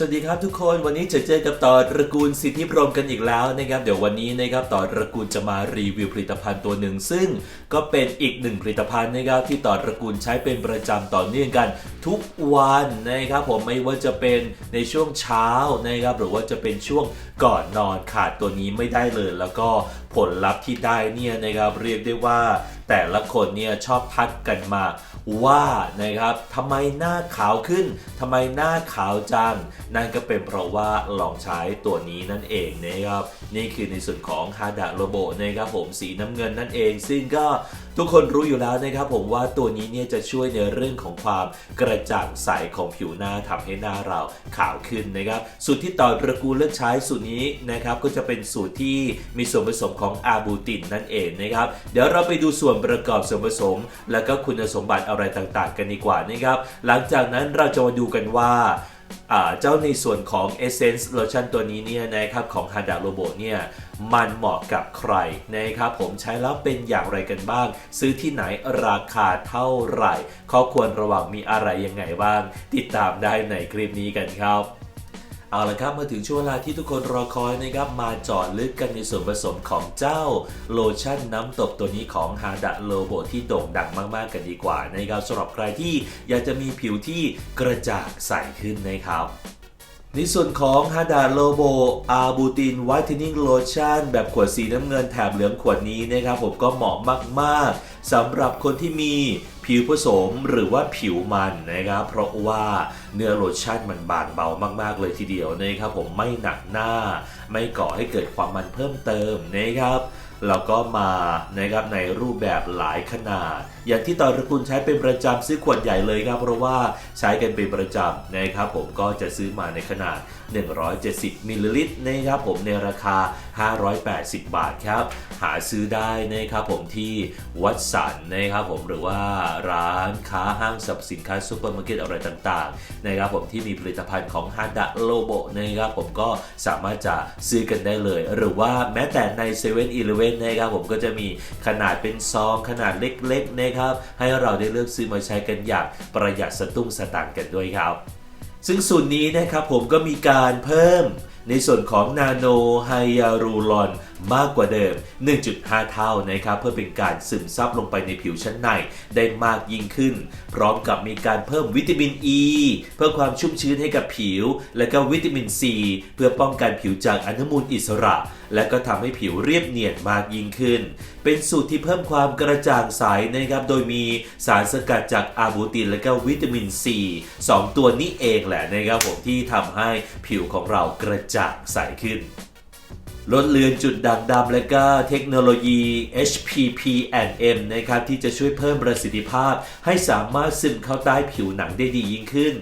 สวัสดีครับทุกคนวันนี้จะเจอกับต่อตระกูลสิทธิพรมกันอีกแล้วนะครับเดี๋ยววันนี้นะครับต่อตระกูลจะมารีวิวผลิตภัณฑ์ตัวหนึ่ง ซึ่งก็เป็นอีกหนึ่งผลิตภัณฑ์นะครับที่ต่อตระกูลใช้เป็นประจำต่อเนื่องกันทุกวันนะครับผมไม่ว่าจะเป็นในช่วงเช้านะครับหรือว่าจะเป็นช่วงก่อนนอนขาดตัวนี้ไม่ได้เลย แล้วก็ผลลัพธ์ที่ได้เนี่ยนะครับเรียกได้ว่า แต่ละคนเนี่ยชอบทักกันมาว่านะครับทำไมหน้าขาวขึ้นทำไมหน้าขาวจัง นั่นก็เป็นเพราะว่าลองใช้ตัวนี้นั่นเองนะครับ นี่คือในส่วนของฮาดะโลโบนะครับผมสีน้ำเงินนั่นเอง ซึ่งก็ทุกคนรู้อยู่แล้วนะครับผมว่าตัวนี้เนี่ยจะช่วยในเรื่องของความกระจ่างใสของผิวหน้าทำให้หน้าเราขาวขึ้นนะครับสูตรที่ต่อตระกูลเลือกใช้สูตรนี้นะครับก็จะเป็นสูตรที่มีส่วนผสมของอาบูตินนั่นเองนะครับเดี๋ยวเราไปดูส่วนประกอบส่วนผสม แล้วก็คุณสมบัติอะไรต่างๆ กันดีกว่านะครับ หลังจากนั้นเราจะมาดูกันว่าอ่าเจ้าในส่วนของ Essence Lotion ตัวนี้เนี่ยนะครับของ Hada Robo เนี่ยมันเหมาะกับใครนะครับผมใช้แล้วเป็นอย่างไรกันบ้าง ซื้อที่ไหนราคาเท่าไหร่ ข้อควรระวังมีอะไรยังไงบ้าง ติดตามได้ในคลิปนี้กันครับ เอาละครับมาถึงช่วงเวลาที่ทุกคนรอคอยนะครับมาจาะลึกกันในส่วนผสมของเจ้าโลชั่นน้ำตบตัวนี้ของฮาดะโลโบที่โด่งดังมาก ๆ กันดีกว่านะครับสำหรับใครที่อยากจะมีผิวที่กระจ่างใสขึ้นนะครับในส่วนของฮาดาโลโบอาบูตินไวท์เทนนิ่งโลชั่นแบบขวดสีน้ำเงินแถบเหลืองขวดนี้นะครับผมก็เหมาะมาก ๆสำหรับคนที่มี ผิวผสมหรือว่าผิวมันนะครับ เพราะว่าเนื้อโลชั่นมันบางเบามาก ๆ เลยทีเดียวนะครับผมไม่หนักหน้า ไม่ก่อให้เกิดความมันเพิ่มเติมนะครับแล้วก็มานะครับในรูปแบบหลายขนาด อย่างที่ต่อตระกูลใช้เป็นประจำซื้อขวดใหญ่เลยครับ เพราะว่าใช้กันเป็นประจำนะครับผมก็จะซื้อมาในขนาด 170มิลลิลิตรนะครับผมในราคา 580 บาทครับ หาซื้อได้นะครับผมที่วัดสันนะครับผมหรือว่าร้านค้าห้างสรรพสินค้าซูเปอร์มาร์เก็ตอะไรต่างๆนะครับผมที่มีผลิตภัณฑ์ของฮาดะโลโบนะครับผมก็สามารถจะซื้อกันได้เลย หรือว่าแม้แต่ใน7 e เ e ่ e อีเลนะครับผมก็จะมีขนาดเป็นซองขนาดเล็กๆนะครับให้เราได้เลือกซื้อมาใช้กันอย่างประหยัดสตุ้งสตางค์กันด้วยครับ ซึ่งสูตรนี้นะครับผมก็มีการเพิ่ม ในส่วนของนาโนไฮยาลูรอนมากกว่าเดิม 1.5 เท่านะครับ เพื่อเป็นการซึมซับลงไปในผิวชั้นในได้มากยิ่งขึ้น พร้อมกับมีการเพิ่มวิตามินอ e, ีเพื่อความชุ่มชื้นให้กับผิว และก็วิตามินซีเพื่อป้องกันผิวจากอนุมูลอิสระ และก็ทำให้ผิวเรียบเนียนมากยิ่งขึ้น เป็นสูตรที่เพิ่มความกระจ่างใสนะครับ โดยมีสารสกัดจากอาบูติน และก็วิตามินซีสองตัวนี้เองแหละนะครับผมที่ทำให้ผิวของเรากระจ่างใสขึ้น ลดเลือนจุดด่างดำและก็เทคโนโลยี HPPM นะครับที่จะช่วยเพิ่มประสิทธิภาพ ให้สามารถซึมเข้าใต้ผิวหนังได้ดียิ่งขึ้น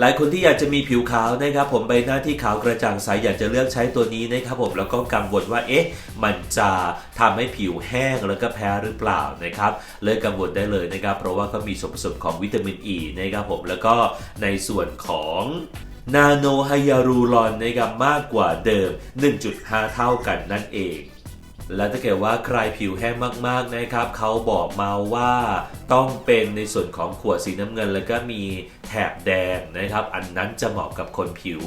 หลายคนที่อยากจะมีผิวขาวนะครับผมใบหน้าที่ขาวกระจ่างใสอยากจะเลือกใช้ตัวนี้นะครับผมแล้วก็กังวลว่าเอ๊ะมันจะทำให้ผิวแห้งแล้วก็แพ้หรือเปล่านะครับเลิกกังวลได้เลยนะครับเพราะว่าก็มีส่วนผสมของวิตามินอ e ีนะครับผมแล้วก็ในส่วนของ นาโนไฮยาลูรอนนะครับมากกว่าเดิม 1.5 เท่ากันนั่นเอง และถ้าเกิดว่าใครผิวแห้งมากๆนะครับ เขาบอกมาว่าต้องเป็นในส่วนของขวดสีน้ำเงิน แล้วก็มีแถบแดงนะครับ อันนั้นจะเหมาะกับคนผิว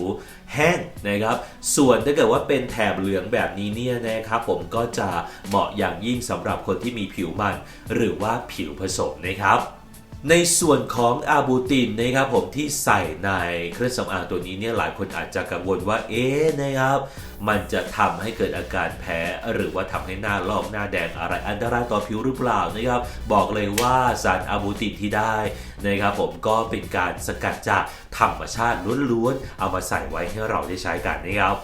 แห้งนะครับ ส่วนถ้าเกิดว่าเป็นแถบเหลืองแบบนี้เนี่ยนะครับ ผมก็จะเหมาะอย่างยิ่งสำหรับคนที่มีผิวมัน หรือว่าผิวผสมนะครับ ในส่วนของอาบูตินนะครับผมที่ใส่ในเครื่องสำอางตัวนี้เนี่ยหลายคนอาจจะกังวลว่าเอ๊ะนะครับมันจะทำให้เกิดอาการแพ้ หรือว่าทำให้หน้าลอกหน้าแดงอะไรอันตรายต่อผิวหรือเปล่านะครับบอกเลยว่าสารอาบูตินที่ได้นะครับผมก็เป็นการสกัดจากธรรมชาติล้วนๆเอามาใส่ไว้ให้เราได้ใช้กันนะครับ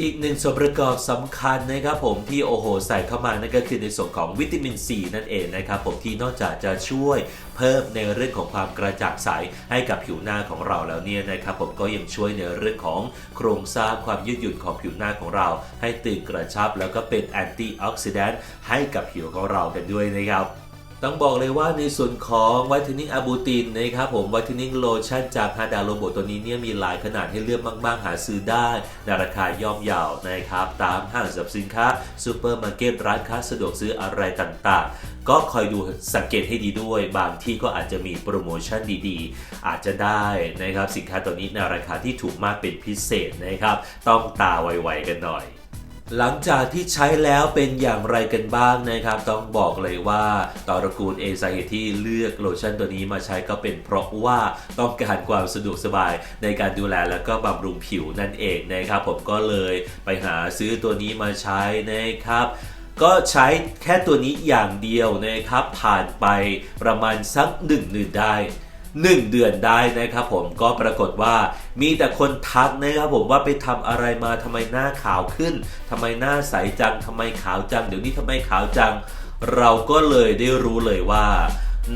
อีกหนึ่งส่วนประกอบสำคัญนะครับผมที่โอโหใส่เข้ามานั่นก็คือในส่วนของวิตามินซีนั่นเองนะครับผมที่นอกจากจะช่วยเพิ่มในเรื่องของความกระจ่างใสให้กับผิวหน้าของเราแล้วเนี่ยนะครับผมก็ยังช่วยในเรื่องของโครงสร้างความยืดหยุ่นของผิวหน้าของเรา ให้ตื่นกระชับ แล้วก็เป็นแอนตี้ออกซิแดนต์ให้กับผิวของเรากันด้วยนะครับ ต้องบอกเลยว่าในส่วนของไวท์เทนนิ่งอะบูตินนะครับผมไวท์เทนนิ่งโลชั่นจากฮาดาโรโบตัวนี้เนี่ยมีหลายขนาดให้เลือกมาก ๆ หาซื้อได้ในราคาย่อมเยาวนะครับ ตามห้างสรรพสินค้าซูเปอร์มาร์เก็ตร้านค้าสะดวกซื้ออะไรต่างๆ ก็คอยดูสังเกตให้ดีด้วย บางที่ก็อาจจะมีโปรโมชั่นดีๆ อาจจะได้นะครับสินค้าตัวนี้ในราคาที่ถูกมากเป็นพิเศษนะครับ ต้องตาไวๆกันหน่อย หลังจากที่ใช้แล้วเป็นอย่างไรกันบ้างนะครับ ต้องบอกเลยว่าตอระกูลเอสาเหตุที่เลือกโลชั่นตัวนี้มาใช้ก็เป็นเพราะว่าต้องการความสะดวกสบายในการดูแลแล้วก็บำรุงผิวนั่นเองนะครับ ผมก็เลยไปหาซื้อตัวนี้มาใช้นะครับก็ใช้แค่ตัวนี้อย่างเดียวนะครับ ผ่านไปประมาณสักหนึ่งเดือนได้ 1 เดือนได้นะครับผมก็ปรากฏว่ามีแต่คนทักนะครับผมว่าไปทำอะไรมาทำไมหน้าขาวขึ้นทำไมหน้าใสจังทำไมขาวจัง เดี๋ยวนี้ทำไมขาวจัง เราก็เลยได้รู้เลยว่า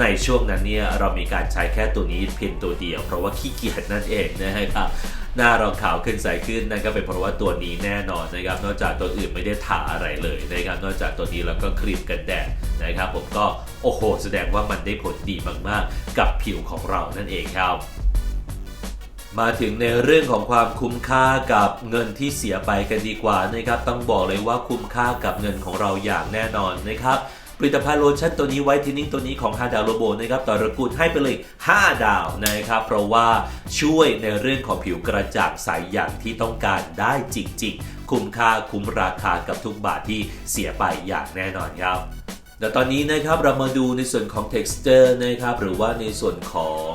ในช่วงนั้นเนี่ยเรามีการใช้แค่ตัวนี้เพียงตัวเดียว เพราะว่าขี้เกียจนั่นเองนะครับ หน้าเราขาวขึ้นใสขึ้นนั่นก็เป็นเพราะว่าตัวนี้แน่นอนนะครับนอกจากตัวอื่นไม่ได้ทาอะไรเลยนะครับนอกจากตัวนี้แล้วก็ครีมกันแดดนะครับผมก็โอ้โห แสดงว่ามันได้ผลดีมากๆ กับผิวของเรานั่นเองครับมาถึงในเรื่องของความคุ้มค่ากับเงินที่เสียไปกันดีกว่านะครับ ต้องบอกเลยว่าคุ้มค่ากับเงินของเราอย่างแน่นอนนะครับ ผลิตภัณฑ์โลชั่นตัวนี้ไวท์เทนนิ่งตัวนี้ของฮาดาวโลโบนะครับต่อระกูลให้ไปเลย 5 ดาวนะครับ เพราะว่าช่วยในเรื่องของผิวกระจ่างใสอย่างที่ต้องการได้จริงๆ คุ้มค่าคุ้มราคากับทุกบาทที่เสียไปอย่างแน่นอนครับเดี๋ยวตอนนี้นะครับเรามาดูในส่วนของ texture นะครับหรือว่าในส่วนของ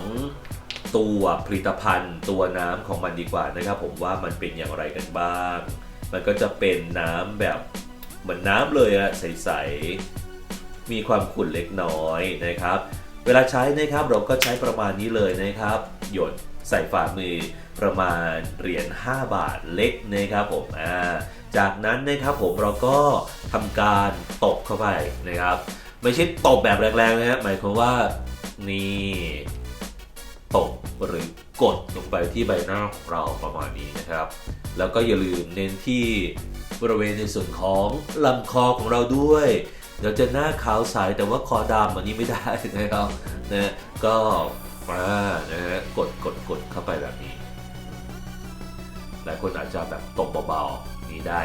ตัวผลิตภัณฑ์ ตัวน้ำของมันดีกว่านะครับ ผมว่ามันเป็นอย่างไรกันบ้าง มันก็จะเป็นน้ำแบบเหมือนน้ำเลยอะใสๆ มีความขุ่นเล็กน้อยนะครับ เวลาใช้นะครับเราก็ใช้ประมาณนี้เลยนะครับ หยดใส่ฝ่ามือประมาณเหรียญ5บาทเล็กนะครับผมอ่าจากนั้นนะครับผมเราก็ทำการตบเข้าไปนะครับ ไม่ใช่ตบแบบแรงๆนะครับหมายความว่านี่ตบหรือกดลงไปที่ใบหน้าของเราประมาณนี้นะครับ แล้วก็อย่าลืมเน้นที่บริเวณในส่วนของลำคอของเราด้วย เดี๋ยวจะหน้าขาวใสแต่ว่าคอดำอันนี้ไม่ได้นะครับนะก็อ่านะฮะกดกดกดเข้าไปแบบนี้ หลายคนอาจจะแบบตบเบาๆนี้ได้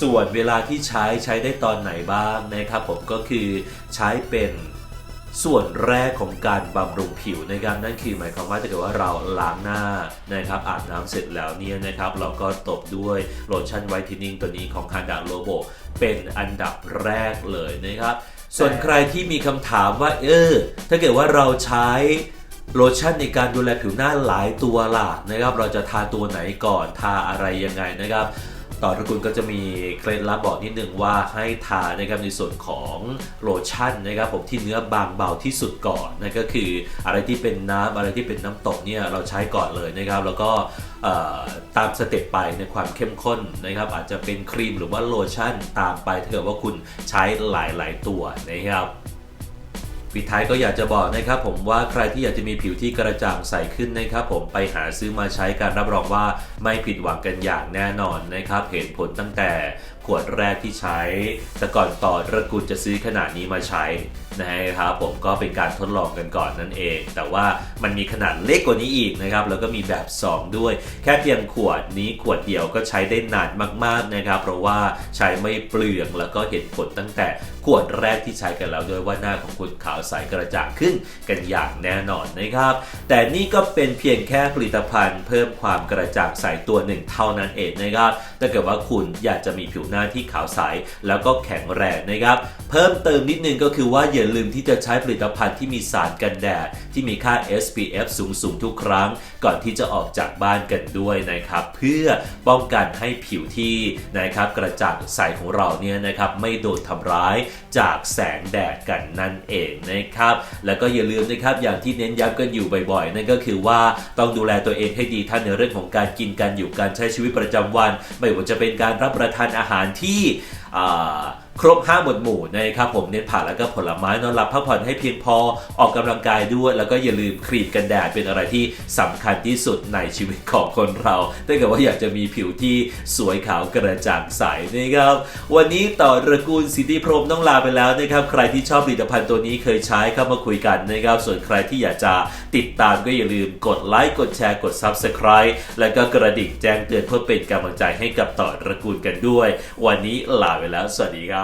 ส่วนเวลาที่ใช้ใช้ได้ตอนไหนบ้างนะครับผมก็คือใช้เป็น ส่วนแรกของการบำรุงผิวนะครับนั่นคือหมายความว่าถ้าเกิดว่าเราล้างหน้านะครับอาบน้ำเสร็จแล้วเนี่ยนะครับเราก็ตบด้วยโลชั่นไวท์เทนนิ่งตัวนี้ของฮาดาโลโบเป็นอันดับแรกเลยนะครับส่วนใครที่มีคำถามว่าเออถ้าเกิดว่าเราใช้โลชั่นในการดูแลผิวหน้าหลายตัวล่ะนะครับ เราจะทาตัวไหนก่อนทาอะไรยังไงนะครับ ต่อตระกูลก็จะมีเคล็ดลับบอกนิดนึงว่าให้ทานะครับในส่วนของโลชั่นนะครับผมที่เนื้อบางเบาที่สุดก่อนนั่นก็คืออะไรที่เป็นน้ำอะไรที่เป็นน้ำตกเนี่ยเราใช้ก่อนเลยนะครับ แล้วก็ตามสเต็ปไปในความเข้มข้นนะครับ อาจจะเป็นครีมหรือว่าโลชั่นตามไปถ้าเกิดว่าคุณใช้หลาย ๆ ตัวนะครับ ปิดท้ายก็อยากจะบอกนะครับผมว่าใครที่อยากจะมีผิวที่กระจ่างใสขึ้นนะครับผมไปหาซื้อมาใช้การรับรองว่าไม่ผิดหวังกันอย่างแน่นอนนะครับเห็นผลตั้งแต่ขวดแรกที่ใช้ แต่ก่อนต่อตระกูลจะซื้อขนาดนี้มาใช้นะครับผมก็เป็นการทดลองกันก่อนนั่นเอง แต่ว่ามันมีขนาดเล็กกว่านี้อีกนะครับแล้วก็มีแบบ 2 ด้วย แค่เพียงขวดนี้ขวดเดียวก็ใช้ได้นานมากๆนะครับ เพราะว่าใช้ไม่เปลืองแล้วก็เห็นผลตั้งแต่ขวดแรกที่ใช้กันแล้วด้วยว่าหน้าของคุณขาวใสกระจ่างขึ้นกันอย่างแน่นอนนะครับ แต่นี่ก็เป็นเพียงแค่ผลิตภัณฑ์ เพิ่มความกระจ่างใสตัวหนึ่งเท่านั้นเองนะครับถ้าเกิดว่าคุณอยากจะมีผิวหน้าที่ขาวใสแล้วก็แข็งแรงนะครับ เพิ่มเติมนิดนึงก็คือว่าอย่าลืมที่จะใช้ผลิตภัณฑ์ที่มีสารกันแดด ที่มีค่า SPF สูงสูงๆทุกครั้ง ก่อนที่จะออกจากบ้านกันด้วยนะครับ เพื่อป้องกันให้ผิวที่นะครับกระจ่างใสของเราเนี่ยนะครับไม่โดนทำร้ายจากแสงแดดกันนั่นเองนะครับ แล้วก็อย่าลืมนะครับอย่างที่เน้นย้ำกันอยู่บ่อยๆ นั่นก็คือว่าต้องดูแลตัวเองให้ดีท่านในเรื่องของการกินการอยู่การใช้ชีวิตประจำวัน ไม่ว่าจะเป็นการรับประทานอาหารที่อ่า ครบ 5 หมวดหมู่นะครับผมเน้นผักแล้วก็ผลไม้นอนหลับพักผ่อนให้เพียงพอออกกำลังกายด้วย แล้วก็อย่าลืมครีมกันแดดเป็นอะไรที่สำคัญที่สุดในชีวิตของคนเราถ้าเกิดว่าอยากจะมีผิวที่สวยขาวกระจ่างใสนะครับวันนี้ต่อระกูลสิทธิพรมต้องลาไปแล้วนะครับใครที่ชอบผลิตภัณฑ์ตัวนี้เคยใช้เข้ามาคุยกันนะครับส่วนใครที่อยากจะติดตามก็อย่าลืมกดไลค์กดแชร์กด Subscribe แล้วก็กระดิ่งแจ้งเตือนเพื่อเป็นกำลังใจให้กับต่อระกูลกันด้วย วันนี้ลาไปแล้ว สวัสดีครับ